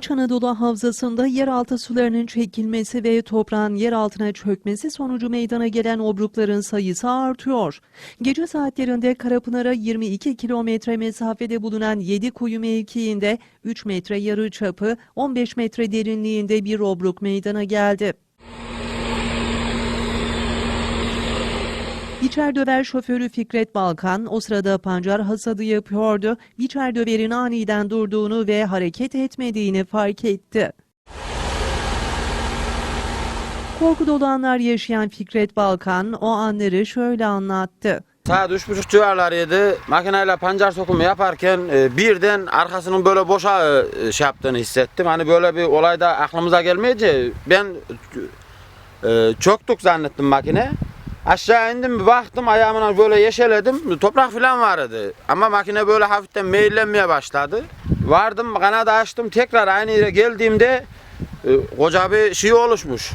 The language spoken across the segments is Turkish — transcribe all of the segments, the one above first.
İç Anadolu Havzası'nda yeraltı sularının çekilmesi ve toprağın yer altına çökmesi sonucu meydana gelen obrukların sayısı artıyor. Gece saatlerinde Karapınar'a 22 kilometre mesafede bulunan 7 kuyu mevkiinde 3 metre yarı çapı, 15 metre derinliğinde bir obruk meydana geldi. Biçerdöver şoförü Fikret Balkan o sırada pancar hasadı yapıyordu. Biçerdöver'in aniden durduğunu ve hareket etmediğini fark etti. Korku dolu anlar yaşayan Fikret Balkan o anları şöyle anlattı. Saat üç buçuk civarlarıydı. Makineyle pancar sokumu yaparken e, birden arkasının böyle boşa e, şey yaptığını hissettim. Hani böyle bir olay da aklımıza gelmeyince ben e, çöktük zannettim makine. Aşağı indim baktım ayağımla böyle yeşeledim. Toprak falan vardı. Ama makine böyle hafiften meyillenmeye başladı. Vardım kanadı açtım tekrar aynı yere geldiğimde e, koca bir şey oluşmuş.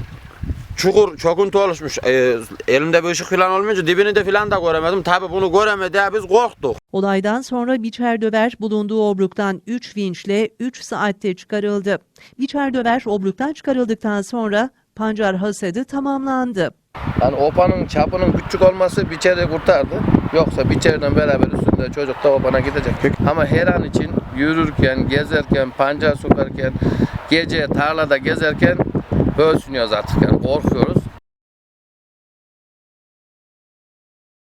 Çukur, çöküntü oluşmuş. E, elimde bir ışık falan olmayınca dibini de falan da göremedim. Tabii bunu göremedi biz korktuk. Olaydan sonra Biçerdöver bulunduğu obruktan 3 vinçle 3 saatte çıkarıldı. Biçerdöver obruktan çıkarıldıktan sonra pancar hasadı tamamlandı. Yani opanın çapının küçük olması biçeri kurtardı. Yoksa biçeriden beraber üstünde çocuk da opana gidecek. Ama her an için yürürken, gezerken, pancar sokarken, gece tarlada gezerken böyle artık yani korkuyoruz.